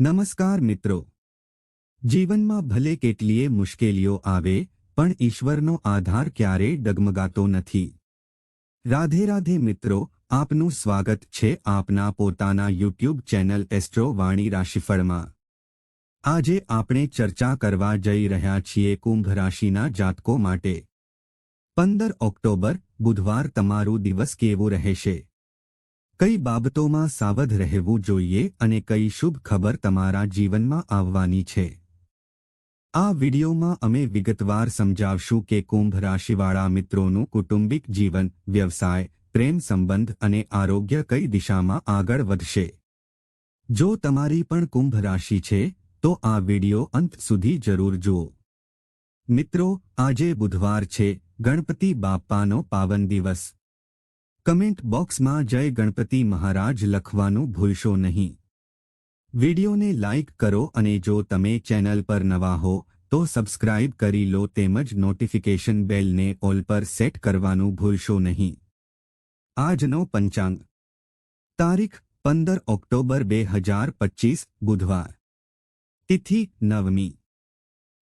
નમસ્કાર મિત્રો. જીવનમાં ભલે કેટલીય મુશ્કેલીઓ આવે, પણ ઈશ્વરનો આધાર ક્યારેય ડગમગાતો નથી. રાધે રાધે મિત્રો, આપનું સ્વાગત છે આપના પોતાના યુટ્યુબ ચેનલ એસ્ટ્રો વાણી રાશિફળમાં. આજે આપણે ચર્ચા કરવા જઈ રહ્યા છીએ કુંભ રાશિના જાતકો માટે. પંદર ઓક્ટોબર, બુધવાર તમારું દિવસ કેવું રહેશે? કઈ બાબતોમાં સાવધ રહેવું જોઈએ અને કઈ શુભ ખબર તમારા જીવનમાં આવવાની છે? આ વિડિયોમાં અમે વિગતવાર સમજાવશું કે કુંભ રાશિવાળા મિત્રોનું કુટુંબિક જીવન, વ્યવસાય, પ્રેમ સંબંધ અને આરોગ્ય કઈ દિશામાં આગળ વધશે. જો તમારી પણ કુંભ રાશિ છે, તો આ વિડિયો અંત સુધી જરૂર જુઓ. મિત્રો, આજે બુધવાર છે, ગણપતિ બાપ્પાનો પાવન દિવસ. કમેન્ટ બોક્સમાં જય ગણપતિ મહારાજ લખવાનું ભૂલશો નહીં. વિડિયોને લાઇક કરો અને જો તમે ચેનલ પર નવા હો, તો સબસ્ક્રાઇબ કરી લો તેમજ નોટિફિકેશન બેલને ઓલ પર સેટ કરવાનું ભૂલશો નહીં. આજનો પંચાંગ. તારીખ પંદર ઓક્ટોબર બે હજાર પચીસ, બુધવાર. તિથિ નવમી.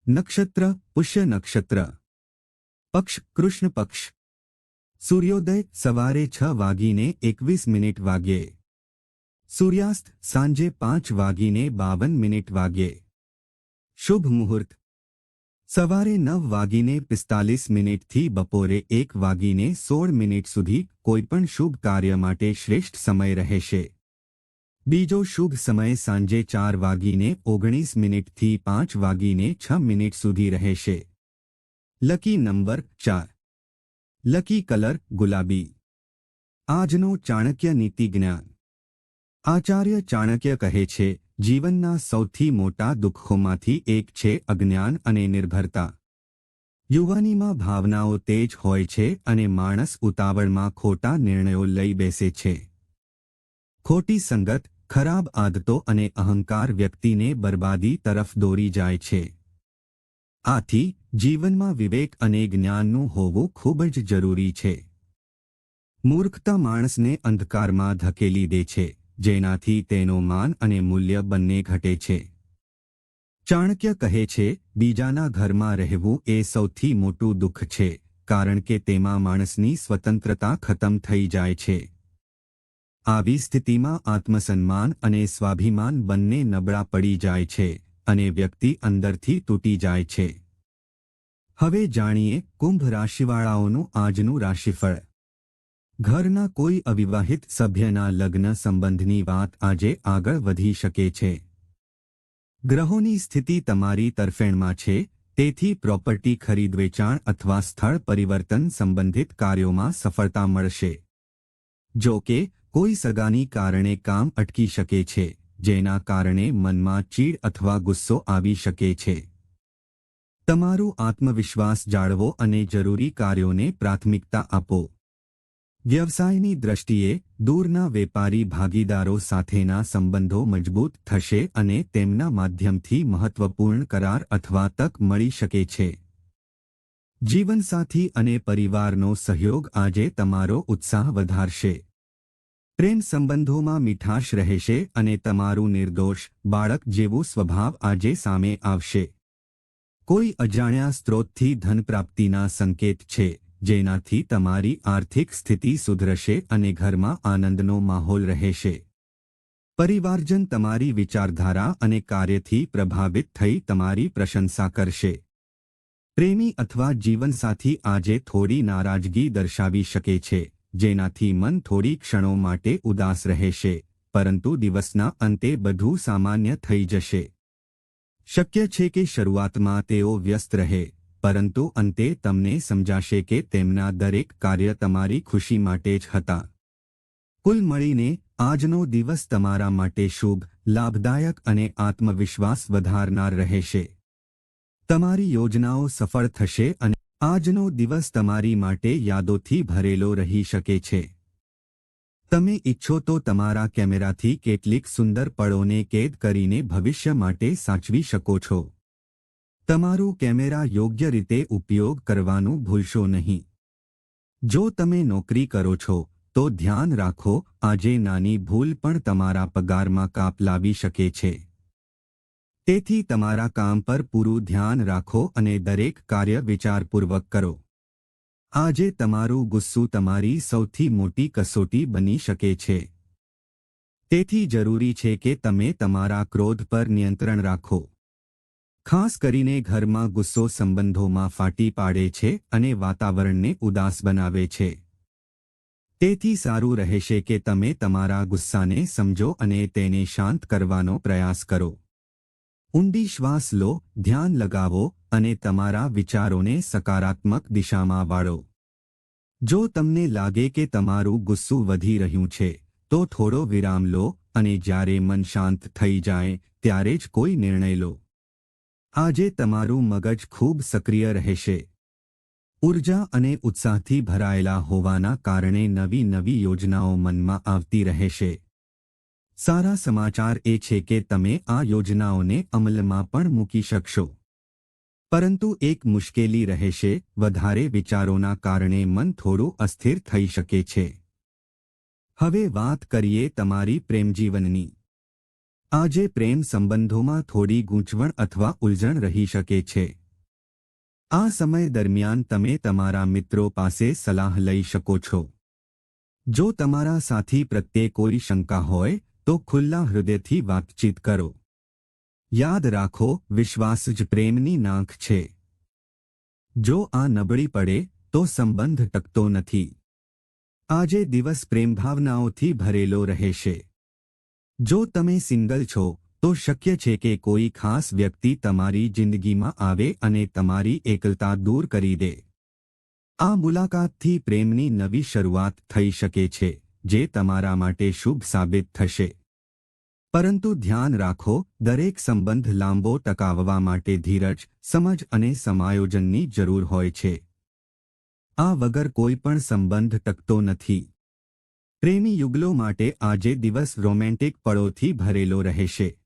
નક્ષત્ર પુષ્ય નક્ષત્ર. પક્ષ કૃષ્ણ પક્ષ. સૂર્યોદય સવારે છ વાગીને એકવીસ મિનિટ વાગ્યે. સૂર્યાસ્ત સાંજે પાંચ વાગીને બાવન મિનિટ વાગ્યે. શુભ મુહૂર્ત. સવારે નવ વાગીને પિસ્તાલીસ મિનિટથી બપોરે એક વાગીને સોળ મિનિટ સુધી કોઈપણ શુભ કાર્ય માટે શ્રેષ્ઠ સમય રહેશે. બીજો શુભ સમય સાંજે ચાર વાગીને ઓગણીસ મિનિટથી પાંચ વાગીને છ મિનિટ સુધી રહેશે. લકી નંબર ચાર. લકી કલર, ગુલાબી. આજનો ચાણક્ય નીતિ જ્ઞાન. આચાર્ય ચાણક્ય કહે છે, જીવનના સૌથી મોટા દુઃખોમાંથી એક છે અજ્ઞાન અને નિર્ભરતા. યુવાનીમાં ભાવનાઓ તેજ હોય છે અને માણસ ઉતાવળમાં ખોટા નિર્ણયો લઈ બેસે છે. ખોટી સંગત, ખરાબ આદતો અને અહંકાર વ્યક્તિને બરબાદી તરફ દોરી જાય છે. આથી જીવનમાં વિવેક અને જ્ઞાનનું હોવું ખૂબ જ જરૂરી છે. મૂર્ખતા માણસને અંધકારમાં ધકેલી દે છે, જેનાથી તેનો માન અને મૂલ્ય બંને ઘટે છે. ચાણક્ય કહે છે, બીજાના ઘરમાં રહેવું એ સૌથી મોટું દુઃખ છે, કારણ કે તેમાં માણસની સ્વતંત્રતા ખતમ થઈ જાય છે. આવી સ્થિતિમાં આત્મસન્માન અને સ્વાભિમાન બંને નબળા પડી જાય છે. અને વ્યક્તિ અંદરથી તૂટી જાય છે. હવે જાણીએ કુંભ રાશિવાળાઓનું આજનું રાશિફળ. ઘરના કોઈ અવિવાહિત સભ્યના લગ્ન સંબંધની વાત આજે આગળ વધી શકે છે. ગ્રહોની સ્થિતિ તમારી તરફેણમાં છે, તેથી પ્રોપર્ટી ખરીદ વેચાણ અથવા સ્થળ પરિવર્તન સંબંધિત કાર્યોમાં સફળતા મળશે. જો કે, કોઈ સગાની કારણે કામ અટકી શકે છે. જેના કારણે મનમાં ચીડ અથવા ગુસ્સો આવી શકે છે. તમારું આત્મવિશ્વાસ જાળવો અને જરૂરી કાર્યોને પ્રાથમિકતા આપો. વ્યવસાયની દ્રષ્ટિએ દૂરના વેપારી ભાગીદારો સાથેના સંબંધો મજબૂત થશે અને તેમના માધ્યમથી મહત્વપૂર્ણ કરાર અથવા તક મળી શકે છે. જીવનસાથી અને પરિવારનો સહયોગ આજે તમારો ઉત્સાહ વધારશે. પ્રેમ સંબંધોમાં મીઠાશ રહેશે અને તમારું નિર્દોષ બાળક જેવો સ્વભાવ આજે સામે આવશે. કોઈ અજાણ્યા સ્ત્રોતથી ધન પ્રાપ્તિના સંકેત છે, જેનાથી તમારી આર્થિક સ્થિતિ સુધરશે અને ઘરમાં આનંદનો માહોલ રહેશે. પરિવારજન તમારી વિચારધારા અને કાર્યથી પ્રભાવિત થઈ તમારી પ્રશંસા કરશે. પ્રેમી અથવા જીવનસાથી આજે થોડી નારાજગી દર્શાવી શકે છે. જેનાથી મન થોડી ક્ષણો માટે ઉદાસ રહેશે, પરંતુ દિવસના અંતે બધું સામાન્ય થઈ જશે. શક્ય છે કે શરૂઆતમાં તેઓ વ્યસ્ત રહે, પરંતુ અંતે તમને સમજાશે કે તેમના દરેક કાર્ય તમારી ખુશી માટે જ હતા. કુલ મળીને, આજનો દિવસ તમારા માટે શુભ, લાભદાયક અને આત્મવિશ્વાસ વધારનાર રહેશે. તમારી યોજનાઓ સફળ થશે અને આજનો દિવસ તમારી માટે યાદોથી ભરેલો રહી શકે છે. તમે ઈચ્છો તો તમારા કેમેરાથી કેટલીક સુંદર પળોને કેદ કરીને ભવિષ્ય માટે સાચવી શકો છો. તમારું કેમેરા યોગ્ય રીતે ઉપયોગ કરવાનું ભૂલશો નહીં. જો તમે નોકરી કરો છો, તો ધ્યાન રાખો, આજે નાની ભૂલ પણ તમારા પગારમાં કાપ લાવી શકે છે. તેથી તમારા કામ પર પૂરું ધ્યાન રાખો અને દરેક કાર્ય વિચારપૂર્વક કરો. આજે તમારું ગુસ્સું તમારી સૌથી મોટી કસોટી બની શકે છે. તેથી જરૂરી છે કે તમે તમારા ક્રોધ પર નિયંત્રણ રાખો. ખાસ કરીને ઘરમાં ગુસ્સો સંબંધોમાં ફાટી પાડે છે અને વાતાવરણને ઉદાસ બનાવે છે. તેથી સારું રહેશે કે તમે તમારા ગુસ્સાને સમજો અને તેને શાંત કરવાનો પ્રયાસ કરો. ઊંડી શ્વાસ લો, ધ્યાન લગાવો અને તમારા વિચારોને સકારાત્મક દિશામાં વાળો. જો તમને લાગે કે તમારું ગુસ્સું વધી રહ્યું છે, તો થોડો વિરામ લો અને જ્યારે મન શાંત થઈ જાય, ત્યારે જ કોઈ નિર્ણય લો. આજે તમારું મગજ ખૂબ સક્રિય રહેશે. ઊર્જા અને ઉત્સાહથી ભરાયેલા હોવાના કારણે નવી નવી યોજનાઓ મનમાં આવતી રહેશે. સારા સમાચાર એ છે કે તમે આ યોજનાઓને અમલમાં પણ મૂકી શકશો. પરંતુ એક મુશ્કેલી રહેશે, વધારે વિચારોના કારણે મન થોડું અસ્થિર થઈ શકે છે. હવે વાત કરીએ તમારી પ્રેમજીવનની. આજે પ્રેમ સંબંધોમાં થોડી ગૂંચવણ અથવા ઉલઝણ રહી શકે છે. આ સમય દરમિયાન તમે તમારા મિત્રો પાસે સલાહ લઈ શકો છો. જો તમારા સાથી પ્રત્યે કોઈ શંકા હોય તો ખુલ્લા હૃદયથી વાતચીત કરો. યાદ રાખો, વિશ્વાસ જ પ્રેમની નાંખ છે. જો આ નબળી પડે, તો સંબંધ ટકતો નથી. આજે દિવસ પ્રેમભાવનાઓથી ભરેલો રહેશે. જો તમે સિંગલ છો, તો શક્ય છે કે કોઈ ખાસ વ્યક્તિ તમારી જિંદગીમાં આવે અને તમારી એકલતા દૂર કરી દે. આ મુલાકાતથી પ્રેમની નવી શરૂઆત થઈ શકે છે. જે તમારા માટે શુભ સાબિત થશે. પરંતુ ધ્યાન રાખો, દરેક સંબંધ લાંબો ટકાવવા માટે ધીરજ, સમજ અને સમાયોજનની જરૂર હોય છે. આ વગર કોઈ પણ સંબંધ ટકતો નથી. પ્રેમી યુગલો માટે આજે દિવસ રોમેન્ટિક પળોથી ભરેલો રહેશે.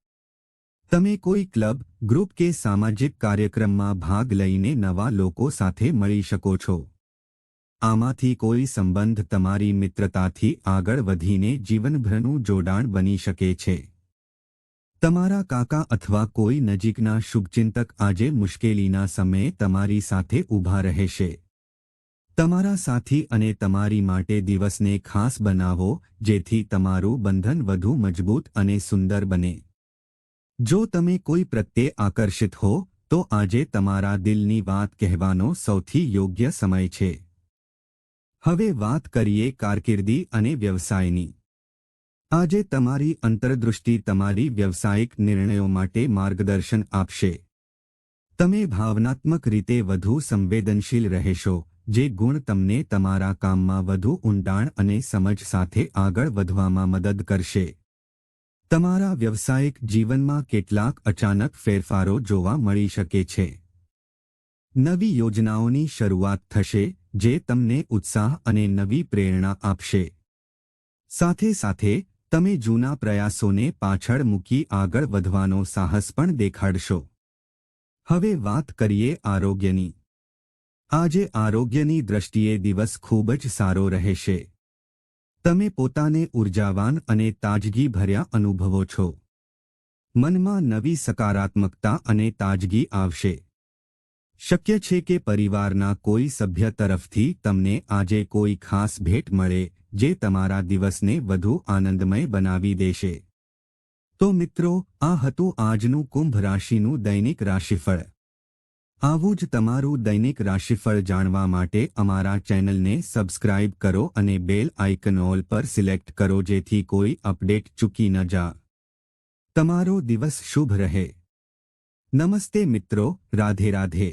તમે કોઈ ક્લબ, ગ્રુપ કે સામાજિક કાર્યક્રમમાં ભાગ લઈને નવા લોકો સાથે મળી શકો છો. આમાંથી કોઈ સંબંધ તમારી મિત્રતાથી આગળ વધીને જીવનભરનું જોડાણ બની શકે છે. તમારા કાકા અથવા કોઈ નજીકના શુભચિંતક આજે મુશ્કેલીના સમયે તમારી સાથે ઊભા રહેશે. તમારા સાથી અને તમારી માટે દિવસને ખાસ બનાવો, જેથી તમારું બંધન વધુ મજબૂત અને સુંદર બને. જો તમે કોઈ પ્રત્યે આકર્ષિત હો, તો આજે તમારા દિલની વાત કહેવાનો સૌથી યોગ્ય સમય છે. હવે વાત કરીએ કારકિર્દી અને વ્યવસાયની. આજે તમારી અંતરદૃષ્ટિ તમારી વ્યવસાયિક નિર્ણયો માટે માર્ગદર્શન આપશે. તમે ભાવનાત્મક રીતે વધુ સંવેદનશીલ રહેશો, જે ગુણ તમને તમારા કામમાં વધુ ઊંડાણ અને સમજ સાથે આગળ વધવામાં મદદ કરશે. તમારા વ્યવસાયિક જીવનમાં કેટલાક અચાનક ફેરફારો જોવા મળી શકે છે. નવી યોજનાઓની શરૂઆત થશે જે તમને ઉત્સાહ અને નવી પ્રેરણા આપશે. સાથે સાથે, તમે જૂના પ્રયાસોને પાછળ મૂકી આગળ વધવાનો સાહસ પણ દેખાડશો. હવે વાત કરીએ આરોગ્યની. આજે આરોગ્યની દ્રષ્ટિએ દિવસ ખૂબ જ સારો રહેશે. તમે પોતાને ઉર્જાવાન અને તાજગી ભર્યા અનુભવો છો. મનમાં નવી સકારાત્મકતા અને તાજગી આવશે. શક્ય છે કે પરિવારના કોઈ સભ્ય તરફથી તમને આજે કોઈ ખાસ ભેટ મળે, જે તમારા દિવસને વધુ આનંદમય બનાવી દેશે. તો મિત્રો, આ હતું આજનું કુંભ રાશિનું દૈનિક રાશિફળ. આવું જ તમારું દૈનિક રાશિફળ જાણવા માટે અમારા ચેનલને સબસ્ક્રાઇબ કરો અને બેલ આઇકન ઓલ પર સિલેક્ટ કરો જેથી કોઈ અપડેટ ચૂકી ન જા. તમારો દિવસ શુભ રહે. નમસ્તે મિત્રો, રાધે રાધે.